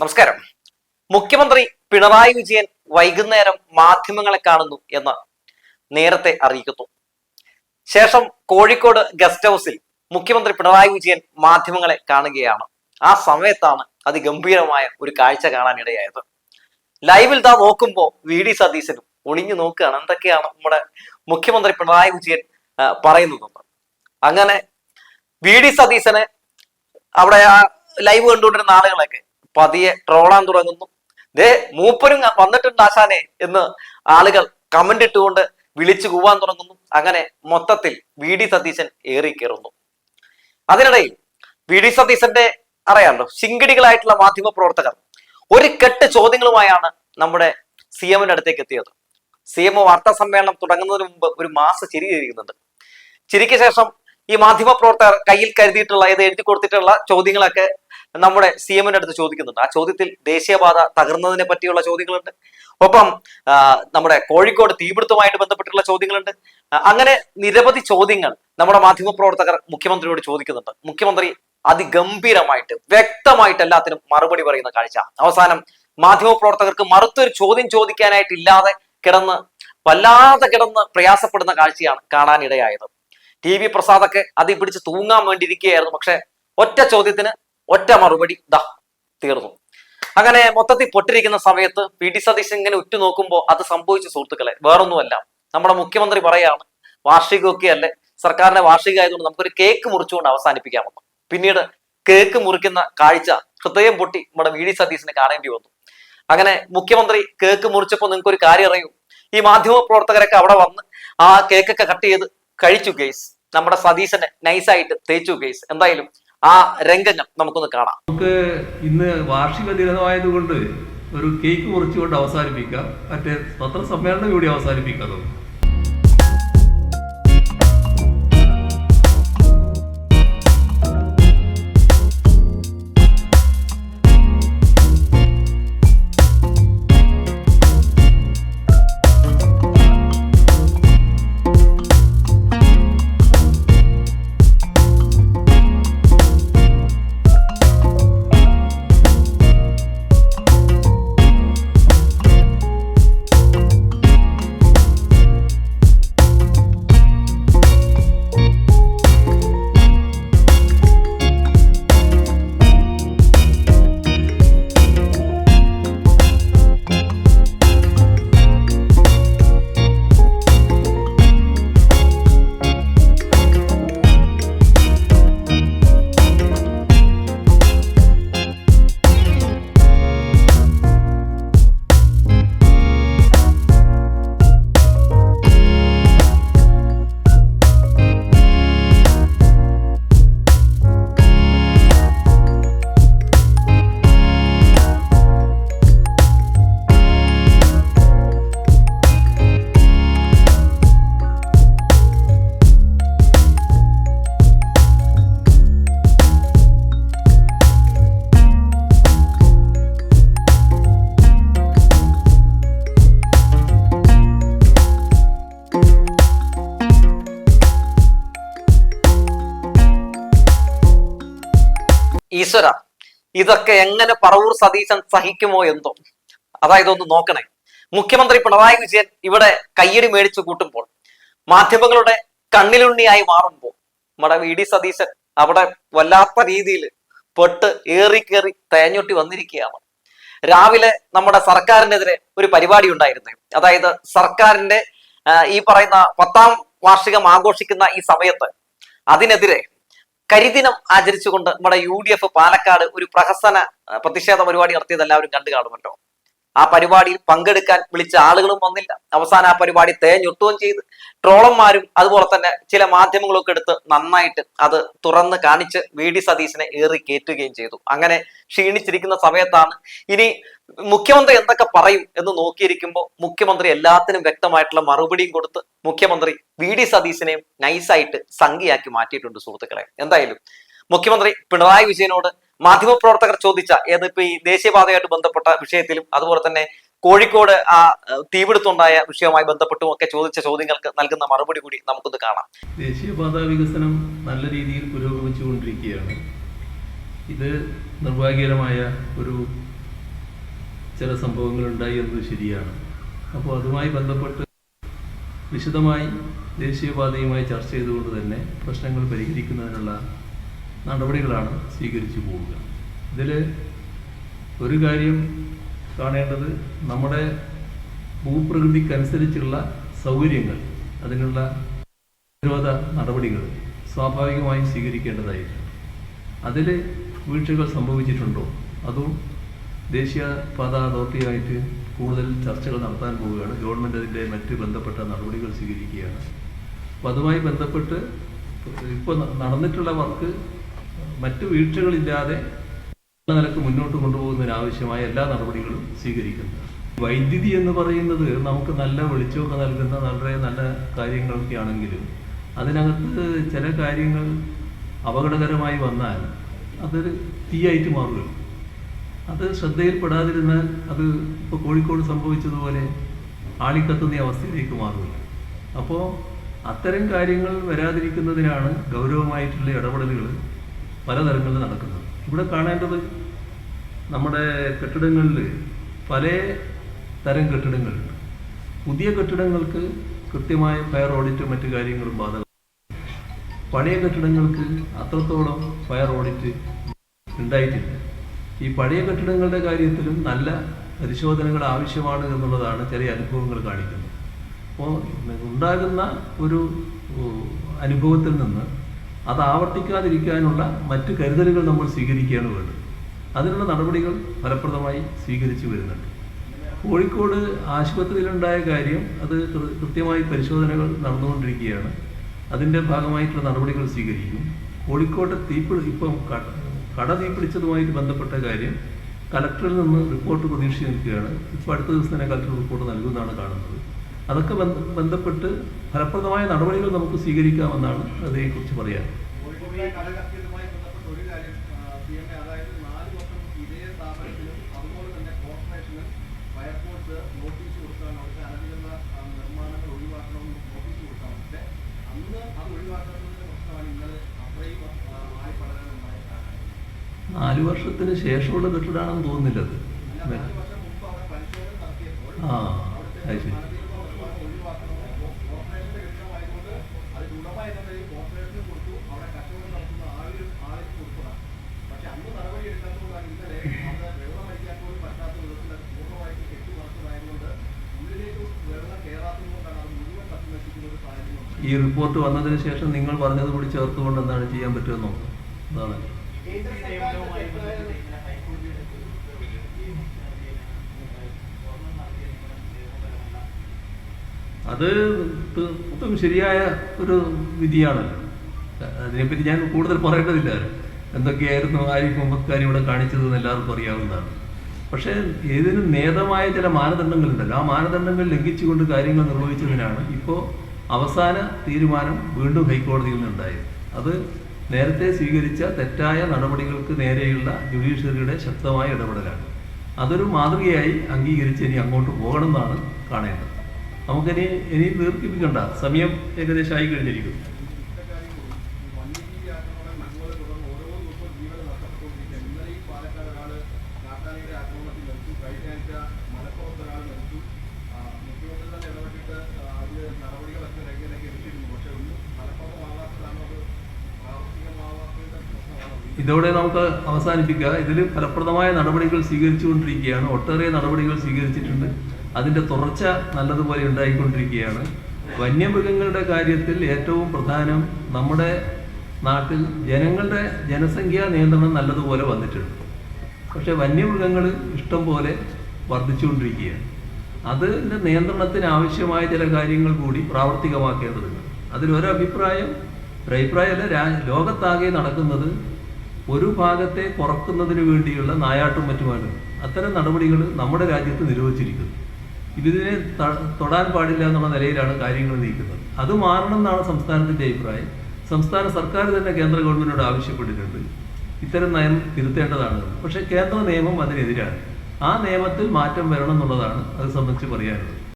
നമസ്കാരം. മുഖ്യമന്ത്രി പിണറായി വിജയൻ വൈകുന്നേരം മാധ്യമങ്ങളെ കാണുന്നു എന്ന് നേരത്തെ അറിയിക്കുന്നു. ശേഷം കോഴിക്കോട് ഗസ്റ്റ് ഹൗസിൽ മുഖ്യമന്ത്രി പിണറായി വിജയൻ മാധ്യമങ്ങളെ കാണുകയാണ്. ആ സമയത്താണ് അതിഗംഭീരമായ ഒരു കാഴ്ച കാണാനിടയായത്. ലൈവിൽ താ നോക്കുമ്പോൾ വി ഡി സതീശനും ഒളിഞ്ഞു നോക്കുകയാണ്. എന്തൊക്കെയാണ് നമ്മുടെ മുഖ്യമന്ത്രി പിണറായി വിജയൻ പറയുന്നത്? പറയുന്നതെന്ന് അങ്ങനെ വി ഡി സതീശനെ അവിടെ ആ ലൈവ് കണ്ടുകൊണ്ടിരുന്ന ആളുകളൊക്കെ പതിയെ ട്രോളാൻ തുടങ്ങുന്നു. ദേ മൂപ്പരും വന്നിട്ടുണ്ട് ആശാനെ എന്ന് ആളുകൾ കമന്റ് ഇട്ടുകൊണ്ട് വിളിച്ചു കൂവാൻ തുടങ്ങുന്നു. അങ്ങനെ മൊത്തത്തിൽ വി ഡി സതീശൻ ഏറി കയറുന്നു അതിനിടയിൽ വി ഡി സതീശന്റെ അറിയാമല്ലോ ശിങ്കിടികളായിട്ടുള്ള മാധ്യമ പ്രവർത്തകർ ഒരു കെട്ട് ചോദ്യങ്ങളുമായാണ് നമ്മുടെ സി എമ്മിന്റെ അടുത്തേക്ക് എത്തിയത്. സി എം വാർത്താ സമ്മേളനം തുടങ്ങുന്നതിന് മുമ്പ് ഒരു മാസം ചിരി ചിരിക്കുന്നുണ്ട്. ചിരിക്ക് ശേഷം ഈ മാധ്യമ പ്രവർത്തകർ കയ്യിൽ കരുതിയിട്ടുള്ള ഇത് എഴുതി കൊടുത്തിട്ടുള്ള ചോദ്യങ്ങളൊക്കെ നമ്മുടെ സി എമ്മിന്റെ അടുത്ത് ചോദിക്കുന്നുണ്ട്. ആ ചോദ്യത്തിൽ ദേശീയപാത തകർന്നതിനെ പറ്റിയുള്ള ചോദ്യങ്ങളുണ്ട്. ഒപ്പം നമ്മുടെ കോഴിക്കോട് തീപിടുത്തവുമായിട്ട് ബന്ധപ്പെട്ടുള്ള ചോദ്യങ്ങളുണ്ട്. അങ്ങനെ നിരവധി ചോദ്യങ്ങൾ നമ്മുടെ മാധ്യമ പ്രവർത്തകർ മുഖ്യമന്ത്രിയോട് ചോദിക്കുന്നുണ്ട്. മുഖ്യമന്ത്രി അതിഗംഭീരമായിട്ട് വ്യക്തമായിട്ട് എല്ലാത്തിനും മറുപടി പറയുന്ന കാഴ്ച. അവസാനം മാധ്യമപ്രവർത്തകർക്ക് മറുത്തൊരു ചോദ്യം ചോദിക്കാനായിട്ടില്ലാതെ കിടന്ന് വല്ലാതെ കിടന്ന് പ്രയാസപ്പെടുന്ന കാഴ്ചയാണ് കാണാനിടയായത്. ടി വി പ്രസാദൊക്കെ അതിൽ പിടിച്ച് തൂങ്ങാൻ വേണ്ടിയിരിക്കുകയായിരുന്നു. പക്ഷെ ഒറ്റ ചോദ്യത്തിന് ഒറ്റ മറുപടി ദാ തീർന്നു. അങ്ങനെ മൊത്തത്തിൽ പൊട്ടിരിക്കുന്ന സമയത്ത് പി ടി സതീശൻ ഇങ്ങനെ ഉറ്റുനോക്കുമ്പോൾ അത് സംഭവിച്ച സുഹൃത്തുക്കളെ. വേറൊന്നുമല്ല. നമ്മുടെ മുഖ്യമന്ത്രി പറയാണ് വാർഷികമൊക്കെ അല്ലേ? സർക്കാരിന്റെ വാർഷികമായതുകൊണ്ട് നമുക്കൊരു കേക്ക് മുറിച്ചുകൊണ്ട് അവസാനിപ്പിക്കാമെന്ന്. പിന്നീട് കേക്ക് മുറിക്കുന്ന കാഴ്ച ഹൃദയം പൊട്ടി നമ്മുടെ വി ഡി സതീശന് കാണേണ്ടി വന്നു. അങ്ങനെ മുഖ്യമന്ത്രി കേക്ക് മുറിച്ചപ്പോൾ നിങ്ങൾക്ക് ഒരു കാര്യം അറിയൂ? ഈ മാധ്യമ പ്രവർത്തകരൊക്കെ അവിടെ വന്ന് ആ കേക്കൊക്കെ കട്ട് ചെയ്ത് കഴിച്ചു ഗെയ്സ് നമ്മുടെ സതീശനെ നൈസായിട്ട് തേച്ചു ഗെയ്സ് എന്തായാലും ആ രംഗം നമുക്കൊന്ന് കാണാം. നമുക്ക് ഇന്ന് വാർഷിക ദിനമായതുകൊണ്ട് ഒരു കേക്ക് മുറിച്ചുകൊണ്ട് അവസാനിപ്പിക്കാം. മറ്റേ പത്രസമ്മേളനം കൂടി അവസാനിപ്പിക്കാം ഈശ്വര ഇതൊക്കെ എങ്ങനെ പറവൂർ സതീശൻ സഹിക്കുമോ എന്തോ. അതായത് ഒന്ന് നോക്കണേ. മുഖ്യമന്ത്രി പിണറായി വിജയൻ ഇവിടെ കയ്യടി മേടിച്ചു കൂട്ടുമ്പോൾ മാധ്യമങ്ങളുടെ കണ്ണിലുണ്ണിയായി മാറുമ്പോൾ നമ്മുടെ വി ഡി സതീശൻ അവിടെ വല്ലാത്ത രീതിയിൽ പെട്ട് ഏറി കയറി തേഞ്ഞൊട്ടി വന്നിരിക്കുകയാണ്. രാവിലെ നമ്മുടെ സർക്കാരിനെതിരെ ഒരു പരിപാടി ഉണ്ടായിരുന്നു. അതായത് സർക്കാരിന്റെ ഈ പറയുന്ന പത്താം വാർഷികം ആഘോഷിക്കുന്ന ഈ സമയത്ത് അതിനെതിരെ കരിദിനം ആചരിച്ചുകൊണ്ട് നമ്മുടെ യു പാലക്കാട് ഒരു പ്രഹസന പ്രതിഷേധ പരിപാടി നടത്തിയത് എല്ലാവരും കണ്ടു കാണുമല്ലോ. ആ പരിപാടിയിൽ പങ്കെടുക്കാൻ വിളിച്ച ആളുകളും വന്നില്ല. അവസാനം ആ പരിപാടി തേഞ്ഞൊട്ടുകയും ചെയ്ത്. ട്രോളന്മാരും അതുപോലെ തന്നെ ചില മാധ്യമങ്ങളൊക്കെ എടുത്ത് നന്നായിട്ട് അത് തുറന്ന് കാണിച്ച് വി ഡി സതീശനെ ഏറി കയറ്റുകയും ചെയ്തു. അങ്ങനെ ക്ഷീണിച്ചിരിക്കുന്ന സമയത്താണ് ഇനി മുഖ്യമന്ത്രി എന്തൊക്കെ പറയും എന്ന് നോക്കിയിരിക്കുമ്പോൾ മുഖ്യമന്ത്രി എല്ലാത്തിനും വ്യക്തമായിട്ടുള്ള മറുപടിയും കൊടുത്ത് മുഖ്യമന്ത്രി വി ഡി സതീശനെയും നൈസായിട്ട് സംഖ്യയാക്കി മാറ്റിയിട്ടുണ്ട് സുഹൃത്തുക്കളെ. എന്തായാലും മുഖ്യമന്ത്രി പിണറായി വിജയനോട് മാധ്യമപ്രവർത്തകർ ചോദിച്ച ഏത് ഇപ്പൊ ഈ ദേശീയപാതയായിട്ട് ബന്ധപ്പെട്ട വിഷയത്തിലും അതുപോലെ തന്നെ കോഴിക്കോട് ആ തീപിടുത്തുണ്ടായ വിഷയവുമായി ബന്ധപ്പെട്ടും ഒക്കെ ചോദിച്ച ചോദ്യങ്ങൾക്ക് നൽകുന്ന മറുപടി കൂടി നമുക്കൊന്ന് കാണാം. ദേശീയപാത വികസനം നല്ല രീതിയിൽ പുരോഗമിച്ചുകൊണ്ടിരിക്കുകയാണ്. ഇത് നിർഭാഗ്യകരമായ ഒരു ചില സംഭവങ്ങൾ ഉണ്ടായി എന്നത് ശരിയാണ്. അപ്പോൾ അതുമായി ബന്ധപ്പെട്ട് വിശദമായി ദേശീയപാതയുമായി ചർച്ച ചെയ്തുകൊണ്ട് തന്നെ പ്രശ്നങ്ങൾ പരിഹരിക്കുന്നതിനുള്ള നടപടികളാണ് സ്വീകരിച്ചു പോവുക. ഇതിൽ ഒരു കാര്യം കാണേണ്ടത് നമ്മുടെ ഭൂപ്രകൃതിക്കനുസരിച്ചുള്ള സൗകര്യങ്ങൾ അതിനുള്ള പ്രതിരോധ നടപടികൾ സ്വാഭാവികമായും സ്വീകരിക്കേണ്ടതായിട്ടുണ്ട്. അതിൽ വീഴ്ചകൾ സംഭവിച്ചിട്ടുണ്ടോ? അതും ദേശീയ പാത അതോറിറ്റിയായിട്ട് കൂടുതൽ ചർച്ചകൾ നടത്താൻ പോവുകയാണ്. ഗവൺമെന്റ് അതിന്റെ മറ്റ് ബന്ധപ്പെട്ട നടപടികൾ സ്വീകരിക്കുകയാണ്. അപ്പോൾ അതുമായി ബന്ധപ്പെട്ട് ഇപ്പോൾ നടന്നിട്ടുള്ള വർക്ക് മറ്റ് വീഴ്ചകളില്ലാതെ നല്ല നിലയ്ക്ക് മുന്നോട്ട് കൊണ്ടുപോകുന്നതിനാവശ്യമായ എല്ലാ നടപടികളും സ്വീകരിക്കുന്നത് വൈദ്യുതി എന്ന് പറയുന്നത് നമുക്ക് നല്ല വെളിച്ചമൊക്കെ നൽകുന്ന വളരെ നല്ല കാര്യങ്ങളൊക്കെ ആണെങ്കിലും അതിനകത്ത് ചില കാര്യങ്ങൾ അപകടകരമായി വന്നാൽ അതൊരു തീയായിട്ട് മാറുകയും അത് ശ്രദ്ധയിൽപ്പെടാതിരുന്നാൽ അത് ഇപ്പോൾ കോഴിക്കോട് സംഭവിച്ചതുപോലെ ആളിക്കത്തുന്ന അവസ്ഥയിലേക്ക് മാറുകയില്ല. അപ്പോൾ അത്തരം കാര്യങ്ങൾ വരാതിരിക്കുന്നതിനാണ് ഗൗരവമായിട്ടുള്ള ഇടപെടലുകൾ പലതരങ്ങളിൽ നടക്കുന്നത്. ഇവിടെ കാണേണ്ടത് നമ്മുടെ കെട്ടിടങ്ങളിൽ പല തരം കെട്ടിടങ്ങളുണ്ട്. പുതിയ കെട്ടിടങ്ങൾക്ക് കൃത്യമായ ഫയർ ഓഡിറ്റ് മറ്റു കാര്യങ്ങളും ബാധകം പഴയ കെട്ടിടങ്ങൾക്ക് അത്രത്തോളം ഫയർ ഓഡിറ്റ് ഉണ്ടായിട്ടില്ല. ഈ പഴയ കെട്ടിടങ്ങളുടെ കാര്യത്തിലും നല്ല പരിശോധനകൾ ആവശ്യമാണ് എന്നുള്ളതാണ് ചെറിയ അനുഭവങ്ങൾ കാണിക്കുന്നത്. അപ്പോൾ ഉണ്ടാകുന്ന ഒരു അനുഭവത്തിൽ നിന്ന് അത് ആവർത്തിക്കാതിരിക്കാനുള്ള മറ്റ് കരുതലുകൾ നമ്മൾ സ്വീകരിക്കുകയാണ് വേണ്ടത്. അതിനുള്ള നടപടികൾ ഫലപ്രദമായി സ്വീകരിച്ചു വരുന്നുണ്ട്. കോഴിക്കോട് ആശുപത്രിയിലുണ്ടായ കാര്യം അത് കൃത്യമായി പരിശോധനകൾ നടന്നുകൊണ്ടിരിക്കുകയാണ്. അതിന്റെ ഭാഗമായിട്ടുള്ള നടപടികൾ സ്വീകരിക്കും. കോഴിക്കോട്ടെ തീപ്പിടി ഇപ്പം കട തീപിടിച്ചതുമായിട്ട് ബന്ധപ്പെട്ട കാര്യം കലക്ടറിൽ നിന്ന് റിപ്പോർട്ട് പ്രതീക്ഷിച്ച് നിൽക്കുകയാണ്. ഇപ്പോൾ അടുത്ത ദിവസം തന്നെ കലക്ടർ റിപ്പോർട്ട് നൽകുമെന്നാണ് കാണുന്നത്. അതൊക്കെ ബന്ധപ്പെട്ട് ഫലപ്രദമായ നടപടികൾ നമുക്ക് സ്വീകരിക്കാമെന്നാണ് അതേക്കുറിച്ച് പറയാൻ. നാല് വർഷത്തിന് ശേഷമുള്ള ഒരു തോന്നുന്നില്ലത് ആ അത് എ ഈ റിപ്പോർട്ട് വന്നതിന് ശേഷം നിങ്ങൾ പറഞ്ഞത് കൂടി ചേർത്തുകൊണ്ട് എന്താണ് ചെയ്യാൻ പറ്റുമെന്നോ അതാണ്. അത് തീർത്തും ശരിയായ ഒരു വിധിയാണ്. അതിനെപ്പറ്റി ഞാൻ കൂടുതൽ പറയേണ്ടതില്ല. എന്തൊക്കെയായിരുന്നു ആരിഫ് മുഹമ്മദ് ഇവിടെ കാണിച്ചതെന്ന് എല്ലാവർക്കും അറിയാവുന്നതാണ്. പക്ഷേ ഏതിനും നേതമായ ചില മാനദണ്ഡങ്ങളുണ്ടല്ലോ. ആ മാനദണ്ഡങ്ങൾ ലംഘിച്ചുകൊണ്ട് കാര്യങ്ങൾ നിർവഹിച്ചതിനാണ് ഇപ്പോൾ അവസാന തീരുമാനം വീണ്ടും ഹൈക്കോടതിയിൽ നിന്നുണ്ടായി. അത് നേരത്തെ സ്വീകരിച്ച തെറ്റായ നടപടികൾക്ക് നേരെയുള്ള ജുഡീഷ്യറിയുടെ ശക്തമായ ഇടപെടലാണ്. അതൊരു മാതൃകയായി അംഗീകരിച്ച് ഇനി അങ്ങോട്ട് പോകണം എന്നാണ് കാണേണ്ടത്. നമുക്കിനി ഇനി ദീർഘിപ്പിക്കേണ്ട. സമയം ഏകദേശം ആയി കഴിഞ്ഞിരിക്കുന്നു. ഇതോടെ നമുക്ക് അവസാനിപ്പിക്കുക ഇതിൽ ഫലപ്രദമായ നടപടികൾ സ്വീകരിച്ചുകൊണ്ടിരിക്കുകയാണ്. ഒട്ടേറെ നടപടികൾ സ്വീകരിച്ചിട്ടുണ്ട്. അതിന്റെ തുടർച്ച നല്ലതുപോലെ ഉണ്ടായിക്കൊണ്ടിരിക്കുകയാണ്. വന്യമൃഗങ്ങളുടെ കാര്യത്തിൽ ഏറ്റവും പ്രധാനം നമ്മുടെ നാട്ടിൽ ജനങ്ങളുടെ ജനസംഖ്യാ നിയന്ത്രണം നല്ലതുപോലെ വന്നിട്ടുണ്ട്. പക്ഷേ വന്യമൃഗങ്ങൾ ഇഷ്ടം പോലെ വർദ്ധിച്ചുകൊണ്ടിരിക്കുകയാണ്. അതിന്റെ നിയന്ത്രണത്തിന് ആവശ്യമായ ചില കാര്യങ്ങൾ കൂടി പ്രാവർത്തികമാക്കേണ്ടതുണ്ട്. അതിലൊരഭിപ്രായം ഒരു അഭിപ്രായമല്ല രാ ലോകത്താകെ നടക്കുന്നത് ഒരു ഭാഗത്തെ കുറക്കുന്നതിന് വേണ്ടിയുള്ള നായാട്ടും മറ്റുമാണ്. അത്തരം നടപടികൾ നമ്മുടെ രാജ്യത്ത് നിരോധിച്ചിരിക്കുന്നു. ഇതിനെ തൊടാൻ പാടില്ല എന്നുള്ള നിലയിലാണ് കാര്യങ്ങൾ നീക്കുന്നത്. അത് മാറണം എന്നാണ് സംസ്ഥാനത്തിന്റെ അഭിപ്രായം. സംസ്ഥാന സർക്കാർ തന്നെ കേന്ദ്ര ഗവൺമെന്റിനോട് ആവശ്യപ്പെട്ടിട്ടുണ്ട്. ഇത്തരം നയം തിരുത്തേണ്ടതാണ്. പക്ഷേ കേന്ദ്ര നിയമം അതിനെതിരാണ്. ആ നിയമത്തിൽ മാറ്റം വരണം എന്നുള്ളതാണ് അത് സംബന്ധിച്ച് പറയാനുള്ളത്.